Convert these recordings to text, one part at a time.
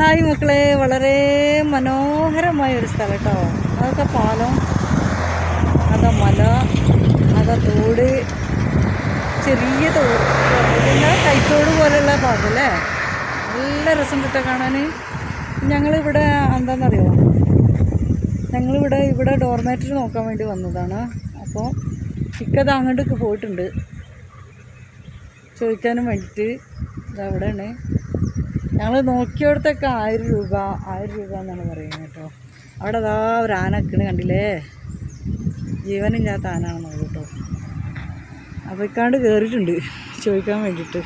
Hi മക്കളെ. വളരെ മനോഹരമായ ഒരു സ്ഥലം കേട്ടോ അതൊക്കെ പാലം അതാ മല അതാ തോട്. ചെറിയ തോട്. പിന്നെ കൈത്തോട് പോലെയുള്ള അല്ലേ? നല്ല രസം കിട്ടാൻ കാണാൻ ഞങ്ങളിവിടെ എന്താണെന്നറിയോ ഞങ്ങളിവിടെ ഇവിടെ ഡോർമാറ്ററി നോക്കാൻ വേണ്ടി വന്നതാണ്. അപ്പോൾ ഇക്കത് അങ്ങോട്ടേക്ക് പോയിട്ടുണ്ട്. ചോദിക്കാനും വേണ്ടിയിട്ട് ഇതവിടെയാണ് ഞങ്ങൾ നോക്കിയോടത്തൊക്കെ ആയിരം രൂപ ആയിരം രൂപ എന്നാണ് പറയുന്നത് കേട്ടോ. അവിടെ അതാ ഒരു ആന നിൽക്കണ കണ്ടില്ലേ? ജീവനില്ലാത്ത ആനാണെന്ന് കേട്ടോ. അപ്പോൾ ഇക്കാണ്ട് കയറിയിട്ടുണ്ട് ചോദിക്കാൻ വേണ്ടിയിട്ട്.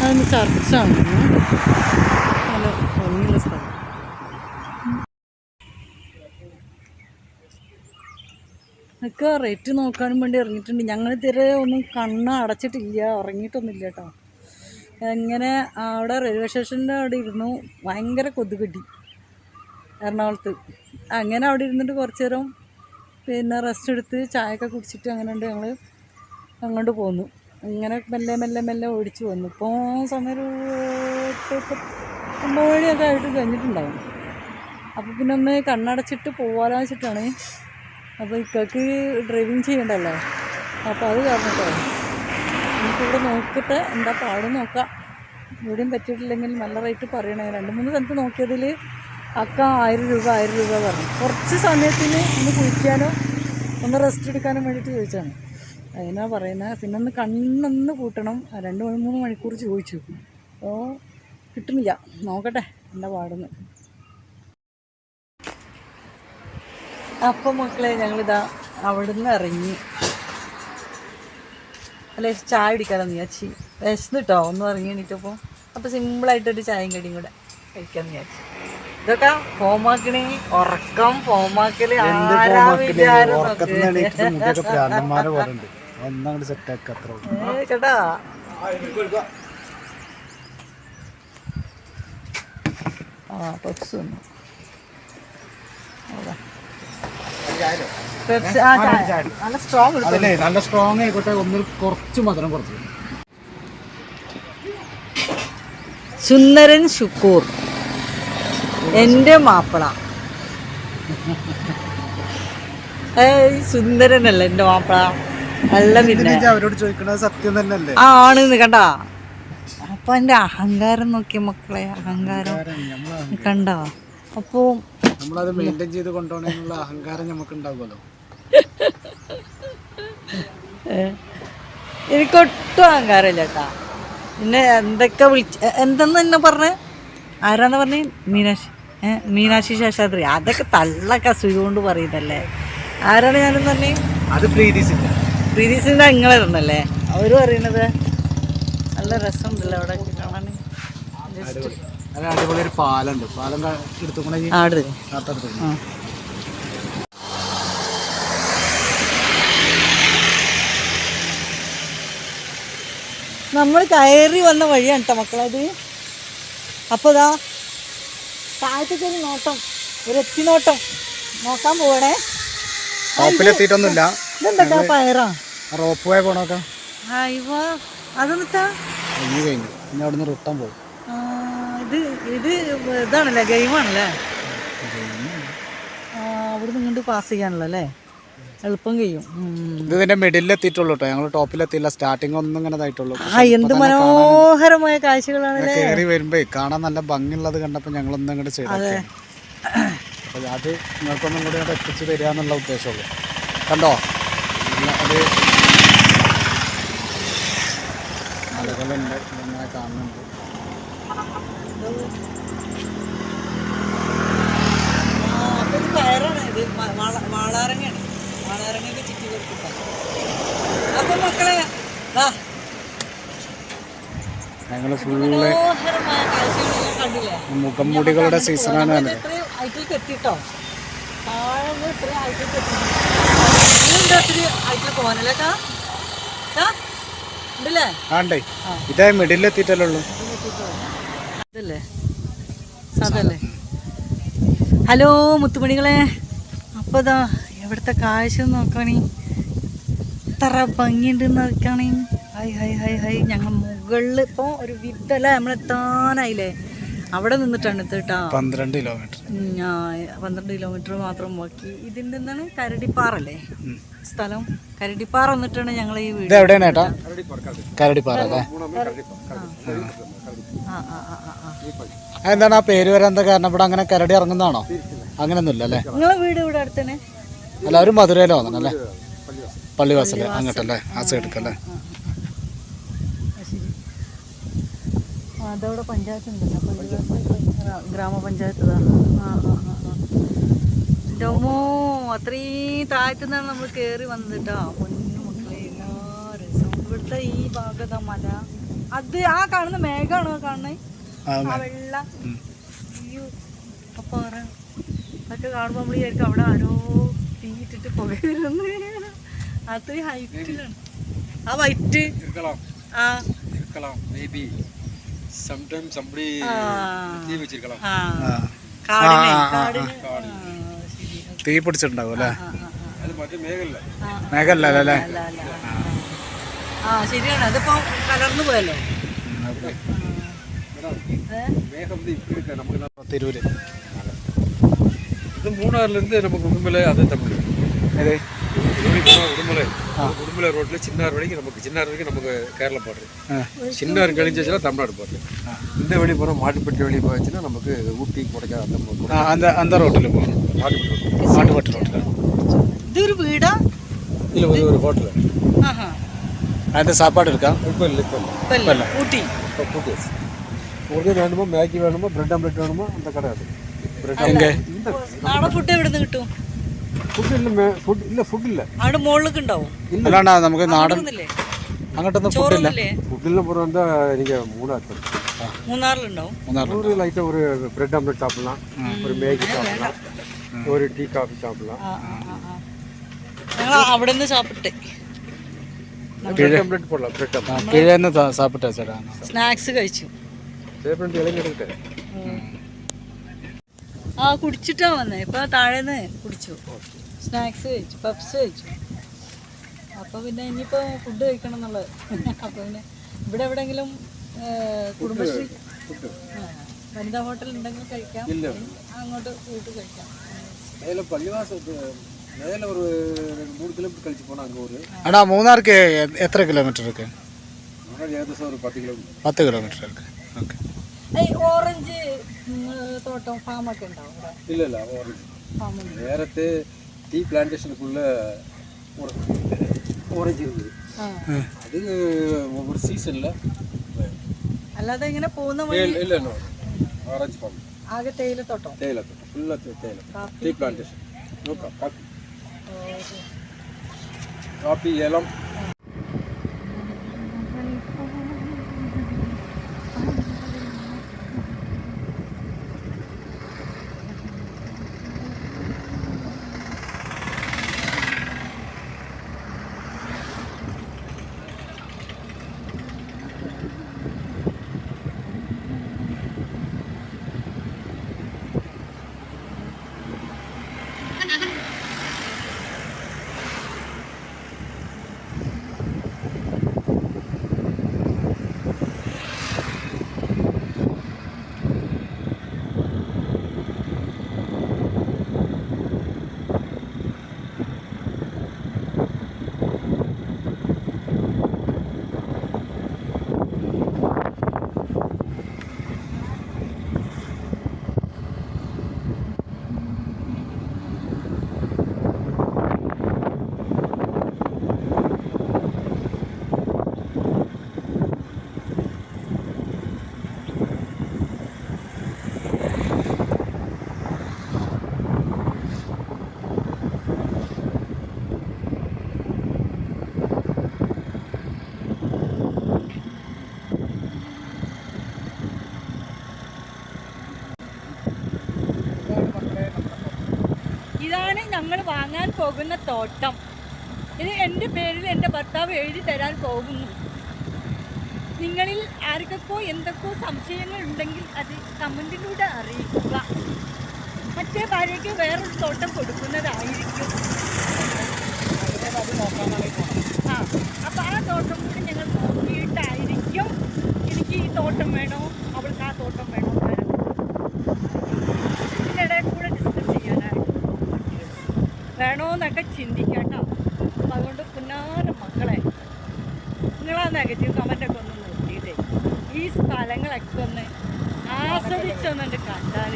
അതൊന്ന് ചർച്ചാണ് നല്ല ഭംഗിയുള്ള സ്ഥലം ഒക്കെ റേറ്റ് നോക്കാനും വേണ്ടി ഇറങ്ങിയിട്ടുണ്ട്. ഞങ്ങൾ ഇതുവരെ ഒന്നും കണ്ണ് അടച്ചിട്ടില്ല. ഉറങ്ങിയിട്ടൊന്നുമില്ല കേട്ടോ എങ്ങനെ അവിടെ റെയിൽവേ സ്റ്റേഷന്റെ അവിടെ ഇരുന്നു. ഭയങ്കര കൊതുകടി. എറണാകുളത്ത്. അങ്ങനെ അവിടെ ഇരുന്നിട്ട് കുറച്ച് നേരം പിന്നെ റെസ്റ്റ് എടുത്ത് ചായയൊക്കെ കുടിച്ചിട്ട് അങ്ങനെ ഉണ്ട് ഞങ്ങൾ അങ്ങോട്ട് പോന്നു. ഇങ്ങനെ മെല്ലെ മെല്ലെ മെല്ലെ ഓടിച്ചു വന്നു. ഇപ്പോൾ സമയം ഒമ്പത് മണിയൊക്കെ ആയിട്ട് കഴിഞ്ഞിട്ടുണ്ടാവും. അപ്പോൾ പിന്നെ ഒന്ന് കണ്ണടച്ചിട്ട് പോകാലോ വെച്ചിട്ടാണ് അപ്പോൾ ഇക്കക്ക് ഡ്രൈവിങ് ചെയ്യണ്ടല്ലോ? അപ്പോൾ അത് കാരണട്ടോ നമുക്കിവിടെ നോക്കിയിട്ട് എന്താ പാടും നോക്കാം. ഇവിടെയും പറ്റിയിട്ടില്ലെങ്കിൽ നല്ല റേറ്റ് പറയണേ. രണ്ട് മൂന്ന് സ്ഥലത്ത് നോക്കിയതിൽ അക്ക ആയിരം രൂപ ആയിരം രൂപ പറഞ്ഞു. കുറച്ച് സമയത്തിന് ഒന്ന് കുളിക്കാനോ ഒന്ന് റെസ്റ്റ് എടുക്കാനോ വേണ്ടിയിട്ട് ചോദിച്ചാണ് അതിനാ പറയുന്നത് പിന്നെ ഒന്ന് കണ്ണൊന്ന് കൂട്ടണം രണ്ട് മൂന്ന് മണിക്കൂർ ചോദിച്ചു. അപ്പോൾ കിട്ടുന്നില്ല. നോക്കട്ടെ എന്താ പാടുന്നു. അപ്പം മക്കളെ ഞങ്ങളിതാ അവിടുന്ന് ഇറങ്ങി. അല്ലെ ചായ കുടിക്കാമെന്ന് വിചാരിച്ചു വിശന്നിട്ടോ? ഒന്നും ഇറങ്ങി എണീറ്റപ്പോൾ അപ്പോൾ സിമ്പിളായിട്ടൊരു ചായയും കടിയും കൂടെ കഴിക്കാമെന്ന് വിചാരിച്ചു. ഇതൊക്കെ ഫോമാക്കണേ. ഉറക്കം ഫോമാക്കൽ. കേട്ടാ ആ പെപ്സ് വന്നു അതാ. പെപ്സി ആ ചായ നല്ല സ്ട്രോങ് എടുക്കും അതല്ലേ നല്ല സ്ട്രോങ് ആയിക്കോട്ടെ ഒന്നിൽ കുറച്ച് മധുരം കുറച്ച്. സുന്ദരൻ ശുക്കൂർ എന്റെ മാപ്പിള. സുന്ദരൻ സുന്ദരനല്ല എന്റെ മാപ്പിള? നല്ല പിന്നെ. അവരോട് ചോദിക്കണത് സത്യം തന്നെയല്ലേ? ആ ആണെന്ന് കണ്ടാ? അപ്പൊ എന്റെ അഹങ്കാരം നോക്കിയ മക്കളെ അഹങ്കാരം. കണ്ടോ? അപ്പോൾ നമ്മളത് മെയിന്റെയിൻ ചെയ്ത് കൊണ്ടുപോകണമെന്നുള്ള അഹങ്കാരം നമുക്ക് ഉണ്ടാവുമല്ലോ എനിക്കൊട്ടും അഹങ്കാരമില്ല കേട്ടാ. പിന്നെ എന്തൊക്കെ വിളിച്ച് എന്തെന്ന് എന്നെ പറഞ്ഞേ? ആരാന്ന് പറഞ്ഞേ? മീനാക്ഷി. മീനാക്ഷി ശേഷാദ്രി. അതൊക്കെ തള്ളൊക്കെ അസൂയ കൊണ്ട് പറയുന്നല്ലേ ആരാണ് ഞാനെന്ന് പറഞ്ഞേ? അത് പ്രീതി സിംഗ് പ്രീതി പ്രീതിസിന്റെ നിങ്ങളെ തന്നല്ലേ അവർ പറയണത് നല്ല രസമുണ്ടല്ലോ അവിടെ കാണാൻ. ജസ്റ്റ് അത് അടിപൊളി ഒരു പാലുണ്ട്. പാലം എടുത്തുകൊണ്ട് ആട്. ആ. നമ്മൾ കയറി വന്ന വഴിയാണ് കേട്ടോ മക്കളത് അപ്പോൾ ഇതാ താഴത്തേക്ക് ഒരു നോട്ടം ഒരു എത്തി നോട്ടം. നോക്കാൻ പോവണേ. ടോപ്പിലെത്തിയിട്ടൊന്നുമില്ല ഇതെന്താ? പയറാ? റോപ്പ് വേ പോണൊക്കെ അയ്യോ അതെന്നിട്ടാ കഴിഞ്ഞു. പിന്നെ അവിടെ നിന്ന് റിട്ടേൺ പോകും. ഇത് ഇത് ഇതാണല്ലേ ഗെയിമാണല്ലേ? അവിടുന്ന് ഇങ്ങോട്ട് പാസ് ചെയ്യാണല്ലോ അല്ലേ? എളുപ്പം കഴിയും ഇത് ഇതിന്റെ മിഡിലിൽ എത്തിയിട്ടുള്ളൂ കേട്ടോ ഞങ്ങൾ ടോപ്പിലെത്തിയില്ല സ്റ്റാർട്ടിങ് ഒന്നും ഇങ്ങനെ ഇതായിട്ടുള്ളൂ. ആ എന്ത് മനോഹരമായ കാഴ്ചകളാണ് കയറി വരുമ്പോ കാണാൻ നല്ല ഭംഗിയുള്ളത് കണ്ടപ്പോ ഞങ്ങൾ ഒന്നും ഇങ്ങോട്ട് ചെയ്തേ അപ്പൊ അത് നിങ്ങൾക്കൊന്നും കൂടി അവിടെ എത്തിച്ചു തരിക എന്നുള്ള ഉദ്ദേശമുള്ളൂ. കണ്ടോ? അത് ആളുകളുണ്ട് ഇങ്ങനെ കാണുന്നുണ്ട്. ഇത് പയറാണ് ഇത് മ- വാള- വാളാരങ്ങയാണ് വാളാരങ്ങയൊക്കെ ചുറ്റി കൊടുത്തിട്ടാ അപ്പൊ മക്കളെ ഞങ്ങൾ ഫുള്ള് മനോഹരമായ കാഴ്ചകളെല്ലാം കണ്ടില്ലേ മുഖം മൂടികളുടെ സീസണാണ് ഇത്രയും ഹൈറ്റിലേക്ക് എത്തിട്ടോ താഴെ ഇത്രയും എത്തി? ഉണ്ടല്ലേ ആണ്ടേ ഇതേ മിഡിലെത്തിയിട്ടല്ലേ ഉള്ളൂ. ഇതല്ലേ സാധല്ലേ ഹലോ മുത്തുമണികളെ അപ്പോൾ ഇതാ എവിടുത്തെ കാഴ്ച നോക്കണി. ഇത്ര ഭംഗിയുണ്ട് നോക്കണേ. Hi hi hi hi. ഞങ്ങൾ മുകളിൽ ഇപ്പോൾ ഒരു വിത്തല്ല നമ്മളെത്താനായില്ലേ അവിടെ നിന്നിട്ടാണ് എത്തിട്ടാ പന്ത്രണ്ട് കിലോമീറ്റർ പന്ത്രണ്ട് കിലോമീറ്റർ മാത്രം ബാക്കി. ഇതിന്റെ എന്താണ് കരടിപ്പാറല്ലേ സ്ഥലം? കരടിപ്പാറ വന്നിട്ടാണ് ഞങ്ങൾ ഈ വീട് ഇത് എവിടെയാണ് ഏട്ടാ? കരടിപ്പാറ അല്ലേ? ആ. ആ ആ ആ ആ എന്താണ് ആ പേര് വരാൻ എന്താ കാരണം? ഇവിടെ അങ്ങനെ കരടി ഇറങ്ങുന്നതാണോ? അങ്ങനെയൊന്നുമില്ല അല്ലേ? നിങ്ങളെ വീട് ഇവിടെ അടുത്തന്നെ? എല്ലാവരും മധുരയിലോ അല്ലേ? പള്ളിവാസൽ അങ്ങോട്ടല്ലേ? ആ സൈഡിക്കല്ലേ അതവിടെ പഞ്ചായത്ത് ഉണ്ടല്ലോ പഞ്ചായത്ത് ഗ്രാമപഞ്ചായത്ത് ആ ആ ആ ആ. ഡൊമോ അത്രയും താഴത്തു നിന്നാണ് നമ്മൾ കയറി വന്നത് കേട്ടോ പൊന്നുമക്കളെ എല്ലാ രസവും ഇവിടുത്തെ ഈ ഭാഗത്താ മല. അത് ആ കാണുന്ന മേഘാണോ കാണുന്നത് ആ വെള്ള അയ്യോ അപ്പൊ അതൊക്കെ കാണുമ്പോൾ നമ്മൾ വിചാരിക്കും അവിടെ ആരോ തീയിട്ടിട്ട് പുകയില്ലെന്ന് അത്രയും ഹൈറ്റിലാണ്. ആ വൈറ്റ്. ആ. മേബി സംടൈം സംബടി വെച്ചിരിക്കണം. കാടിനെ. കാടിനെ. തീ പിടിച്ചിട്ടുണ്ടാവും അല്ലേ ആ, ആ, ആ. அது மட்டும் மேகல்ல ആ, മേഘല്ല അല്ലേ അല്ല അല്ല ആ ശരിയാണ് അതിപ്പോ കലർന്നു പോയല്ലോ ഏ? மேகம் வந்து இப்படி இருக்கு நமக்கு நான் തിരൂര് இது மூணாறுல இருந்து நமக்கு உடுமலை அது தமிழ் ഏത് இப்படி போனா உடுமலை. உடுமலை ரோட்டில் சின்னார் வரைக்கும் நமக்கு சின்னார் வரைக்கும் நமக்கு கேரளா பாடுறது. சின்னார் கழிஞ்சிச்சுன்னா தமிழ்நாடு பாடுறது. இந்த வழி போகிறோம் மாட்டுப்பட்டி வழி போச்சுன்னா நமக்கு ஊட்டி கொடைக்கானல் அந்த அந்த அந்த ரோட்டில் போகணும். மாட்டுப்பட்டி ரோட்டில். மாட்டுப்பட்டி ரோட்டில். திரு வீடா? இல்லை ஒரு ஒரு ஹோட்டல். அந்த சாப்பாடு இருக்கா? இப்போ இல்லை இப்போ இல்லை. ஊட்டி. இப்போ ஊட்டி. உங்களுக்கு வேணுமோ மேகி வேணுமோ பிரெட் ஆம்லெட் வேணுமோ அந்த கடை அது. பிரெட் எங்கே? நானும் ஃபுட்டை விடுந்து கிட்டும். നിന്ന് കിട്ടും ஃபுட் இல்லை ஃபுட் இல்லை ஃபுட் இல்லை അവിടെ മുകളിലേക്ക് ഉണ്ടാവും അല്ലാണ്ട് നമുക്ക് നാടൻ ഒന്നുമില്ലേ അങ്ങോട്ടൊന്നും ഫുഡില്ല ചോറൊന്നുമില്ലേ ஃபுட்டில் போகிற வந்தால் நீங்கள் மூணார் போய் മൂന്നാറിലുണ്ടാവും മൂന്നാർ ஒரு லைட்டாக ஒரு பிரெட் ஆம்லெட் சாப்பிடலாம் ஒரு மேகி சாப்பிடலாம் ஒரு டீ காஃபி சாப்பிடலாம் ആ ആ ആ ആ ഞങ്ങൾ അവിടെ നിന്ന് സാപ്പിട്ട് பிரெட் ஆம்லெட் போடலாம் பிரெட் ஆம்லெட் കീഴേന്ന് സാപ്പിട്ട ചേട്ടാ സ്നാക്സ് കഴിച്ചു சேப்பரண்டி இலைங்க எடுத்துட்டேன் ആ കുടിച്ചിട്ടാ വന്നേ. ഇപ്പൊ താഴേന്ന് കുടിച്ചു. സ്നാക്സ് കഴിച്ചു പപ്സ് കഴിച്ചു. അപ്പൊ പിന്നെ ഇനിയിപ്പോ ഫുഡ് കഴിക്കണം എന്നുള്ളത്. അപ്പൊ പിന്നെ ഇവിടെ എവിടെങ്കിലും കുടുംബശ്രീ? വനിതാ ഹോട്ടൽ ഉണ്ടെങ്കിൽ കഴിക്കാം. അങ്ങോട്ട് വീട്ടിൽ കഴിക്കാം. அண்ணா மூணாருக்கு எத்தனை கிலோமீட்டர் இருக்கு பத்து கிலோமீட்டர் ഓറഞ്ച് തോട്ടം ഫാമൊക്കെ ഉണ്ടാവും ഇല്ലല്ല ഓറഞ്ച്. നേരത്തെ ടീ പ്ലാന്റേഷനുക്കുള്ള ഓറഞ്ച്. ഇരുന്നത് അത് ഒവർ സീസണില്ല അല്ലാതെ ഇങ്ങനെ പോകുന്ന ഇല്ലല്ലോ ഓറഞ്ച് ഫാം ആകെ തേയിലത്തോട്ടം. തേയിലത്തോട്ടം. ഫുള്ള തേയില ടീ പ്ലാന്റേഷൻ നോക്കാം കാപ്പി. കാപ്പി ഏലം. പോകുന്ന തോട്ടം. ഇത് എന്റെ പേരിൽ എന്റെ ഭർത്താവ് എഴുതി തരാൻ പോകുന്നു. നിങ്ങളിൽ ആർക്കൊക്കെ എന്തൊക്കെ സംശയങ്ങൾ ഉണ്ടെങ്കിൽ അത് കമന്റിലൂടെ അറിയിക്കുക. മറ്റേ ഭാര്യയ്ക്ക് വേറൊരു തോട്ടം കൊടുക്കുന്നതായിരിക്കും. ആ അപ്പോൾ ആ തോട്ടം കൂടി ഞങ്ങൾ നോക്കിയിട്ടായിരിക്കും എനിക്ക് ഈ തോട്ടം വേണോ? അവൾക്ക് ആ തോട്ടം വേണോ എന്ന് വരെ ഇതിന്റെ ഇടയിൽ കൂടെ ഡിസ്കസ് ചെയ്യാനായിട്ട് വേണോന്നൊക്കെ ചിന്തിക്കാട്ടോ. അപ്പം അതുകൊണ്ട് പുന്നാര മക്കളെ നിങ്ങളാ നെഗറ്റീവ് കമന്റൊക്കെ ഒന്ന് നോക്കിയിട്ടേ. ഈ സ്ഥലങ്ങളൊക്കെ ഒന്ന് ആസ്വദിച്ചൊന്നുണ്ട് കണ്ടാൽ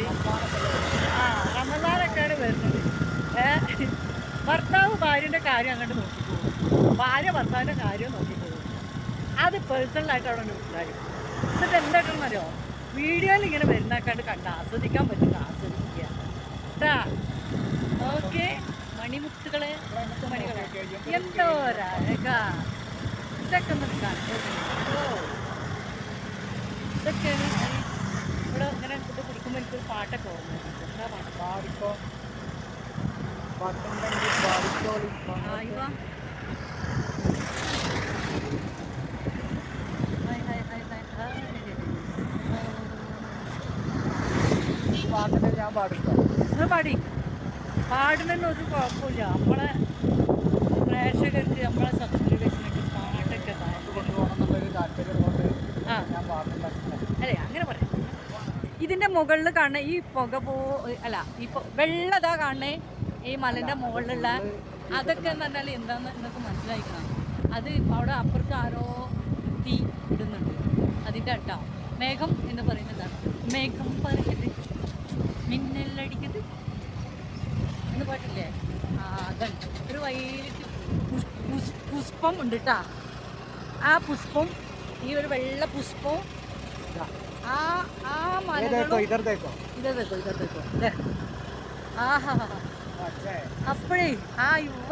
ആ റമദാനൊക്കെയാണ് വരുന്നത്. ഭർത്താവ് ഭാര്യന്റെ കാര്യം അങ്ങോട്ട് നോക്കിപ്പോകും ഭാര്യ ഭർത്താവിന്റെ കാര്യം നോക്കിപ്പോകും അത് പേഴ്സണലായിട്ട് അവിടെ ഉണ്ടാകും എന്നിട്ട് എന്താക്കണമെന്നറിയോ വീഡിയോയിൽ ഇങ്ങനെ വരുന്നേക്കാണ്ട് കണ്ട് ആസ്വദിക്കാൻ പറ്റില്ല മണികളെ എന്തോ രക ഇതൊക്കെ ഇവിടെ ഇങ്ങനെ ഇത് കുടിക്കുമ്പോൾ എനിക്കൊരു പാട്ടൊക്കെ ഓർമ്മ എന്താ പാട്ട്? ബാടിക്കോ പത്തുണ്ടെങ്കിൽ ബാടിക്കോളി ആ ഇവ. Hi hi hi hi hi. ഞാൻ പാടിക്കോ നിങ്ങൾ പാടി. പാടുന്നതിന് ഒരു കുഴപ്പമില്ല. നമ്മളെ പ്രേക്ഷകർക്ക് നമ്മളെ സബ്സ്ക്രൈബേഴ്സിനൊക്കെ പാട്ടൊക്കെ ഭയങ്കര- കൊണ്ടുപോകണം എന്നുള്ളൊരു താല്പര്യം കൊണ്ട് ആ. ഞാൻ പാട്ടുണ്ടാക്കില്ല അല്ലേ? അങ്ങനെ പറയാം. ഇതിന്റെ മുകളിൽ കാണുന്ന ഈ പുക പോ അല്ല ഈ വെള്ളതാ കാണേ ഈ മലന്റെ മുകളിലുള്ള അതൊക്കെ എന്ന് പറഞ്ഞാൽ എന്താന്ന് നിങ്ങൾക്ക് മനസ്സിലായിക്കണം? അത് അവിടെ അപ്പുറത്ത് ആരോ തീ ഇടുന്നുണ്ട്. അതിന്റെ അട്ടാ. മേഘം എന്ന് പറയുന്നതാണ് മേഘം പറയുന്നത് മിന്നലടിക്കുന്നത് എന്ന് പറഞ്ഞില്ലേ ആ അതുണ്ട് ഒരു വൈകിട്ട് പുഷ്പം ഉണ്ട് കേട്ടാ ആ പുഷ്പം ഈ ഒരു വെള്ള പുഷ്പവും ആ ആ മലകളും ഇതർ തേക്കോ ഇതർ തേക്കോ ദേ. ആഹാ. അപ്പോഴേ ആ യുവ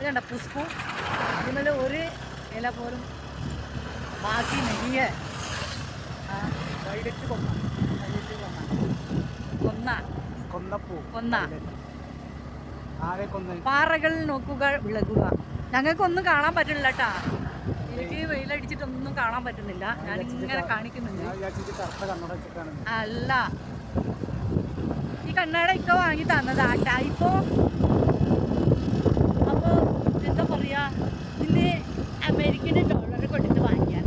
ഇതണ്ട പുഷ്പം ഇതിനുള്ള ഒരു ഇല പോലും ബാക്കി നെയ്യ്. വൈലറ്റ് കൊന്ന. അതിലിട്ട് കൊന്ന. കൊന്ന. കൊന്നപ്പൂ. കൊന്ന. പാറകൾ നോക്കുക വിളകുക ഞങ്ങൾക്കൊന്നും കാണാൻ പറ്റില്ല കേട്ടാ എനിക്ക് വെയിലടിച്ചിട്ടൊന്നും കാണാൻ പറ്റുന്നില്ല. ഞാൻ ഇങ്ങനെ കാണിക്കുന്നുണ്ട് അല്ല. ഈ കണ്ണാട ഇക്ക വാങ്ങി തന്നതാട്ടാ ഇപ്പോ അപ്പോ എന്താ പറയാ? ഇന്ന് അമേരിക്കൻ ഡോളർ കൊടുത്ത് വാങ്ങിയാ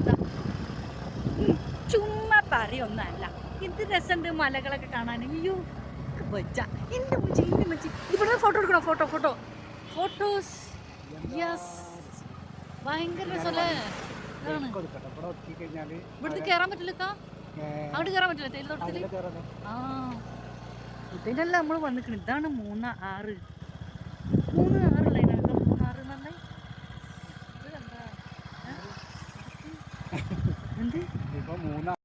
ചുമ്മാ പറയൊന്നല്ല. എന്ത് രസമുണ്ട് മലകളൊക്കെ കാണാൻ? അയ്യോ വെച്ച എന്റെ മുച്ചി എന്റെ മുച്ചി ഇവിടെ photo photo photo photos yes ഭയങ്കര രസമല്ലേ? ഇവിടുന്ന് കയറാൻ പറ്റില്ലക്കാ അവിടെ കയറാൻ പറ്റില്ല തേയില തോട്ടത്തിൽ ആ. ഇതിനല്ല നമ്മൾ വന്നിക്കണ്. ഇതാണ് മൂന്ന് ആറ്. മൂന്ന്